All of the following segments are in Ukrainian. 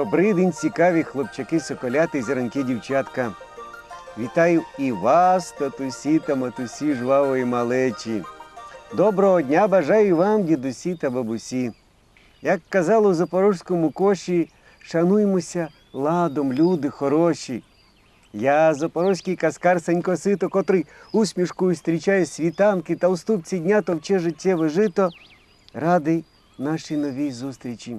Добрий день, цікаві хлопчаки, соколяти, зіранки, дівчатка. Вітаю і вас, татусі та матусі жвавої малечі. Доброго дня бажаю вам, дідусі та бабусі. Як казало у запорозькому коші, шануймося ладом, люди хороші. Я запорозький каскар Санько Сито, котрий усмішкою зустрічає світанки та у ступці дня товче життєве жито, радий нашій новій зустрічі.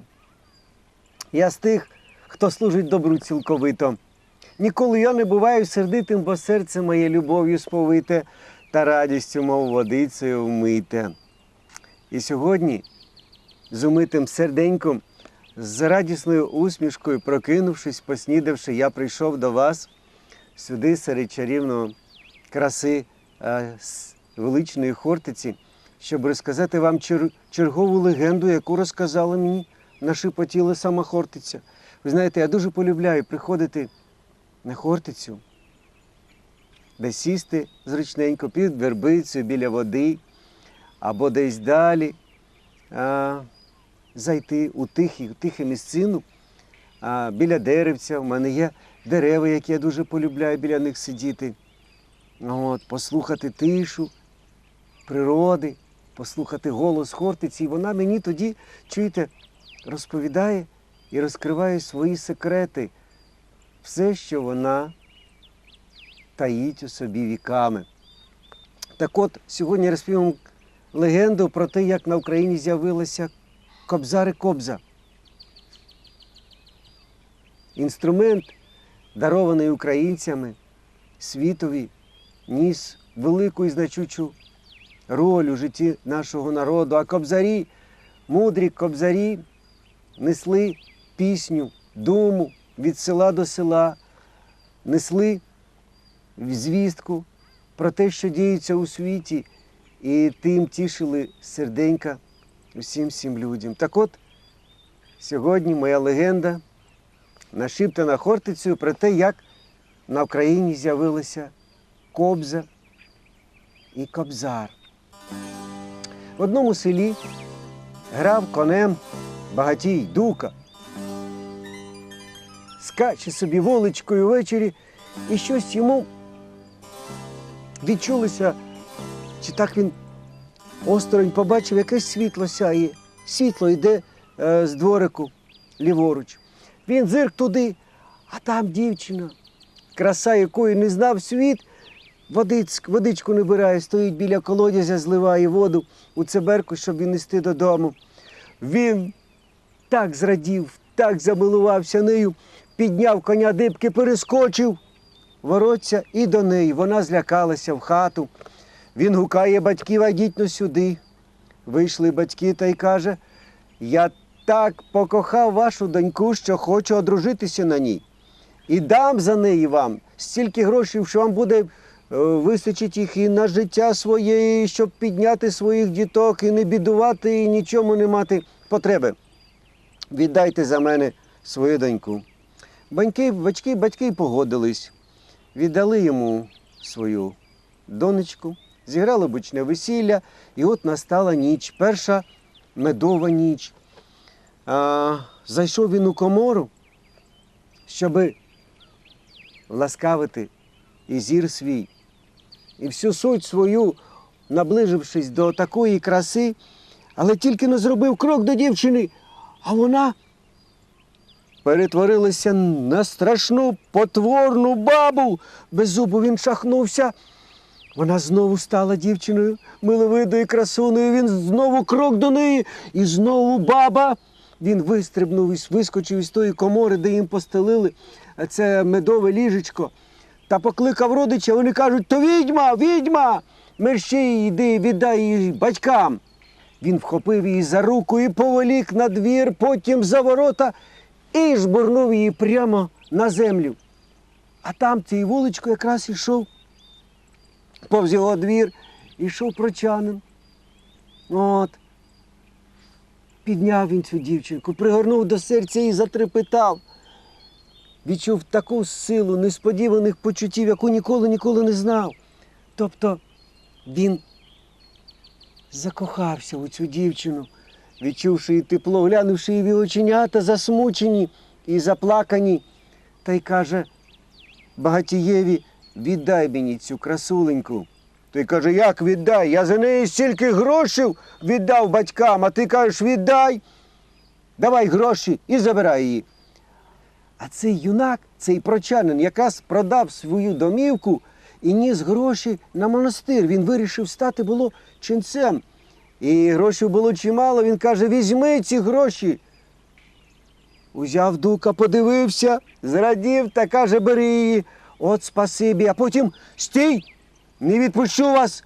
Я з тих, хто служить добру цілковито. Ніколи я не буваю сердитим, бо серце моє любов'ю сповите та радістю, мов водицею вмите. І сьогодні з умитим серденьком, з радісною усмішкою, прокинувшись, поснідавши, я прийшов до вас сюди серед чарівної краси величної Хортиці, щоб розказати вам чер- чергову легенду, яку розказала мені нашепотіла сама Хортиця. Ви знаєте, я дуже полюбляю приходити на Хортицю, де сісти зручненько під вербицею біля води, або десь далі а, зайти у тихі, у тихе місцину, а, біля деревця. У мене є дерева, які я дуже полюбляю біля них сидіти. От, послухати тишу, природи, послухати голос Хортиці. І вона мені тоді, чуєте, розповідає і розкриває свої секрети, все, що вона таїть у собі віками. Так от, сьогодні я розповім вам легенду про те, як на Україні з'явилася кобзар і кобза. Інструмент, дарований українцями, світові, ніс велику і значучу роль у житті нашого народу. А кобзарі, мудрі кобзарі, несли пісню, думу від села до села, несли звістку про те, що діється у світі, і тим тішили серденька усім всім людям. Так от, сьогодні моя легенда нашіптана Хортицею про те, як на Україні з'явилася кобза і кобзар. В одному селі грав конем багатій дука. Скаче собі воличкою ввечері, і щось йому відчулося, чи так він осторонь побачив, якесь світло сяє. Світло йде е, з дворику ліворуч. Він зирк туди, а там дівчина, краса якої не знав світ, водиць, водичку набирає, стоїть біля колодязя, зливає воду у цеберку, щоб віднести додому. Він так зрадів, так замилувався нею, підняв коня дибки, перескочив, воротця і до неї. Вона злякалася в хату. Він гукає батьків, а сюди. Вийшли батьки та й каже: Я так покохав вашу доньку, що хочу одружитися на ній. І дам за неї вам стільки грошей, що вам буде е, вистачить їх і на життя своє, щоб підняти своїх діток, і не бідувати, і нічому не мати потреби. Віддайте за мене свою доньку. Баньки, батьки, батьки погодились, віддали йому свою донечку, зіграли бучне весілля, і от настала ніч, перша медова ніч. А, зайшов він у комору, щоби ласкавити і зір свій, і всю суть свою, наближившись до такої краси, але тільки не зробив крок до дівчини, а вона перетворилася на страшну потворну бабу. Без зубу він шахнувся. Вона знову стала дівчиною, миловидою красуною. Він знову крок до неї, і знову баба. Він вистрибнув і вискочив із тої комори, де їм постелили це медове ліжечко, та покликав родича. Вони кажуть: то відьма, відьма! Мерщій, йди, віддай її батькам. Він вхопив її за руку і повелік на двір, потім за ворота і жбурнув її прямо на землю. А там цією вуличкою якраз ішов повз його двір, ішов прочанин. От. Підняв він цю дівчинку, пригорнув до серця і затрепетав. Відчув таку силу несподіваних почуттів, яку ніколи ніколи не знав. Тобто він закохався у цю дівчину, відчувши її тепло, глянувши її оченята засмучені, і заплакані, та й каже багатієві, віддай мені цю красуленьку. Той каже, як віддай? Я за неї стільки грошей віддав батькам, а ти кажеш, віддай. Давай гроші і забирай її. А цей юнак, цей прочанин, якраз продав свою домівку і ніс гроші на монастир. Він вирішив стати було ченцем. І грошей було чимало. Він каже: візьми ці гроші. Узяв дука, подивився, зрадів та каже, бери її. От спасибі. А потім стій, не відпущу вас.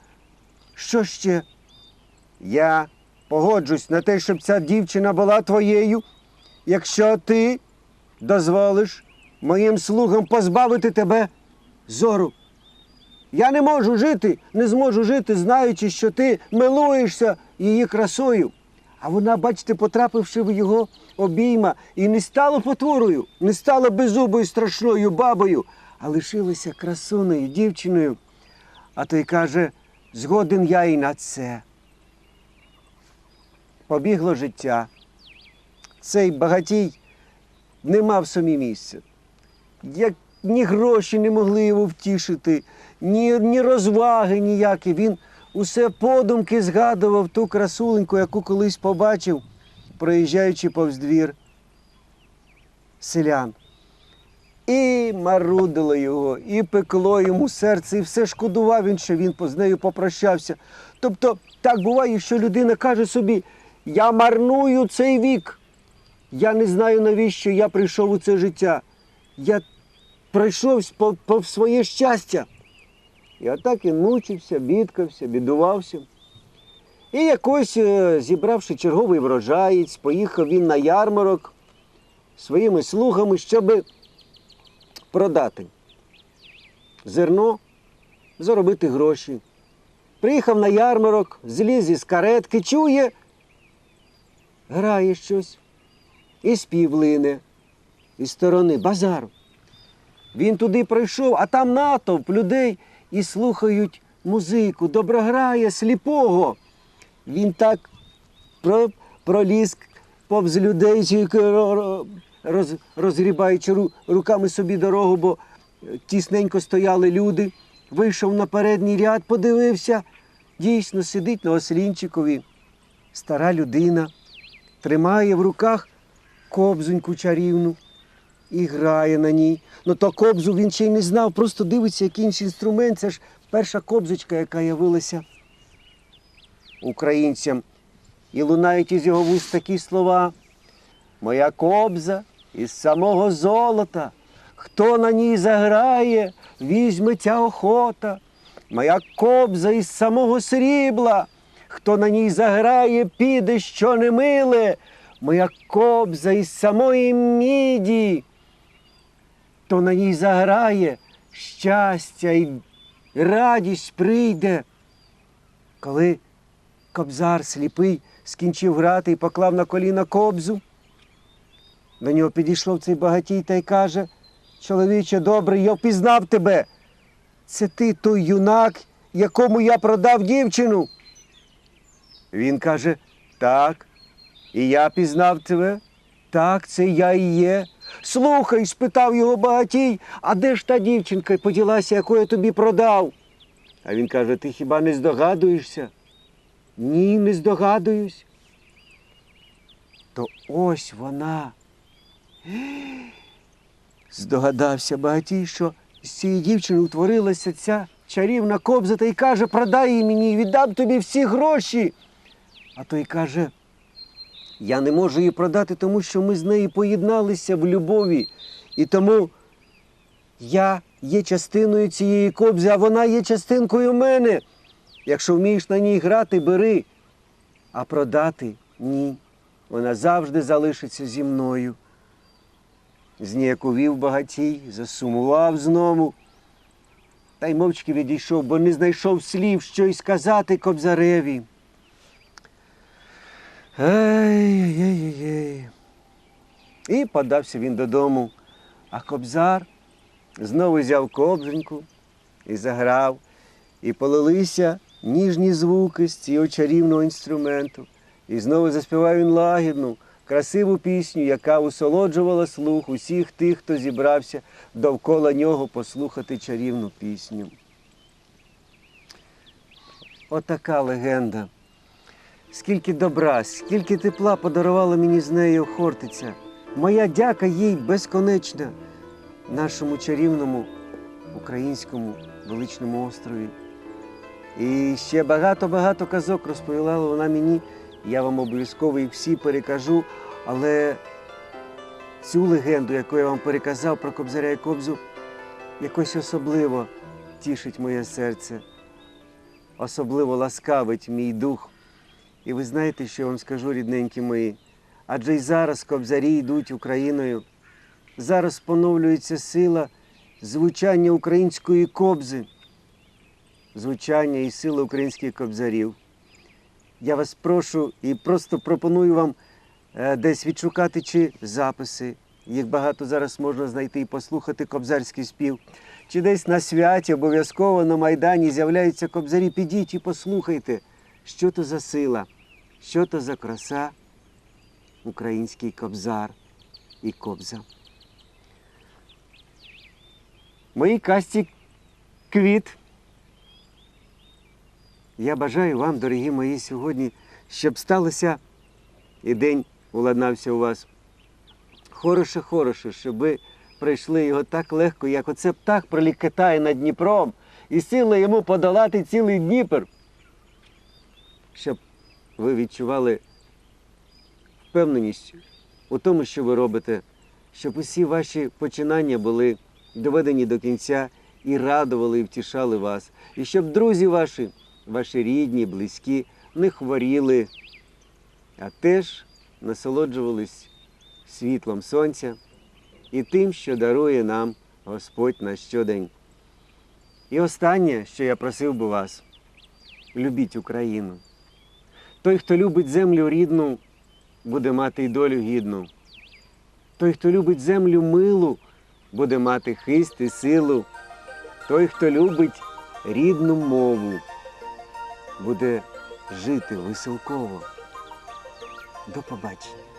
Що ще? Я погоджусь на те, щоб ця дівчина була твоєю, якщо ти дозволиш моїм слугам позбавити тебе зору. Я не можу жити, не зможу жити, знаючи, що ти милуєшся її красою. А вона, бачите, потрапивши в його обійма, і не стала потворою, не стала беззубою страшною бабою, а лишилася красуною дівчиною. А той каже: згоден я і на це. Побігло життя. Цей багатій не мав собі місця. Як ні гроші не могли його втішити, ні, ні розваги ніякі. Він усе подумки згадував ту красуленьку, яку колись побачив, проїжджаючи повз двір селян. І марудило його, і пекло йому серце, і все шкодував він, що він з нею попрощався. Тобто, так буває, що людина каже собі: я марную цей вік. Я не знаю, навіщо я прийшов у це життя. Я пройшов по, по своє щастя. І отак він мучився, бідкався, бідувався. І якось, е, зібравши черговий врожаєць, поїхав він на ярмарок своїми слугами, щоб продати зерно, заробити гроші. Приїхав на ярмарок, зліз із каретки, чує, грає щось і спів лине із сторони базару. Він туди прийшов, а там натовп людей і слухають музику, добре грає сліпого. Він так про, проліз повз людей, роз, розгрібаючи ру- руками собі дорогу, бо тісненько стояли люди. Вийшов на передній ряд, подивився. Дійсно сидить на ослінчикові. Стара людина тримає в руках кобзоньку чарівну і грає на ній. Ну то кобзу він ще й не знав, просто дивиться, який інший інструмент. Це ж перша кобзочка, яка явилася українцям. І лунають із його вуст такі слова. Моя кобза із самого золота. Хто на ній заграє, візьметься охота. Моя кобза із самого срібла. Хто на ній заграє, піде, що не миле. Моя кобза із самої міді. Хто на ній заграє, щастя і радість прийде. Коли кобзар сліпий скінчив грати і поклав на коліна кобзу, до нього підійшов цей багатій та й каже, чоловіче добрий, я впізнав тебе. Це ти той юнак, якому я продав дівчину. Він каже, так, і я пізнав тебе. Так, це я і є. Слухай, спитав його багатій, а де ж та дівчинка поділася, яку я тобі продав? А він каже: ти хіба не здогадуєшся? Ні, не здогадуюсь. То ось вона. Здогадався багатій, що з цієї дівчини утворилася ця чарівна кобза та й каже, продай її мені, віддам тобі всі гроші. А той каже, я не можу її продати, тому що ми з нею поєдналися в любові. І тому я є частиною цієї кобзи, а вона є частинкою мене. Якщо вмієш на ній грати, бери, а продати ні. Вона завжди залишиться зі мною. Зніяковів багатій, засумував знову. Та й мовчки відійшов, бо не знайшов слів, що й сказати кобзареві. Ей-ей-ей. І подався він додому, а кобзар знову взяв кобзоньку і заграв, і полилися ніжні звуки з цього чарівного інструменту. І знову заспівав він лагідну, красиву пісню, яка усолоджувала слух усіх тих, хто зібрався довкола нього послухати чарівну пісню. Отака легенда. Скільки добра, скільки тепла подарувала мені з нею Хортиця. Моя дяка їй безконечна нашому чарівному українському величному острові. І ще багато-багато казок розповіла вона мені. Я вам обов'язково їх всі перекажу, але цю легенду, яку я вам переказав про Кобзаря і Кобзу, якось особливо тішить моє серце, особливо ласкавить мій дух. І ви знаєте, що я вам скажу, рідненькі мої? Адже й зараз кобзарі йдуть Україною. Зараз поновлюється сила звучання української кобзи, звучання і сила українських кобзарів. Я вас прошу і просто пропоную вам е, десь відшукати чи записи. Їх багато зараз можна знайти і послухати кобзарський спів. Чи десь на святі обов'язково на Майдані з'являються кобзарі. Підіть і послухайте, що то за сила, що то за краса, український кобзар і кобза. Моїй касті квіт. Я бажаю вам, дорогі мої, сьогодні, щоб сталося і день уладнався у вас. Хороше, хороше, щоб ви пройшли його так легко, як оце птах пролікатає над Дніпром, і сила йому подолати цілий Дніпр. Щоб ви відчували впевненість у тому, що ви робите, щоб усі ваші починання були доведені до кінця і радували і втішали вас. І щоб друзі ваші, ваші рідні, близькі, не хворіли, а теж насолоджувались світлом сонця і тим, що дарує нам Господь на щодень. І останнє, що я просив би вас, любіть Україну. Той, хто любить землю рідну, буде мати й долю гідну. Той, хто любить землю милу, буде мати хист і силу. Той, хто любить рідну мову, буде жити веселково. До побачення.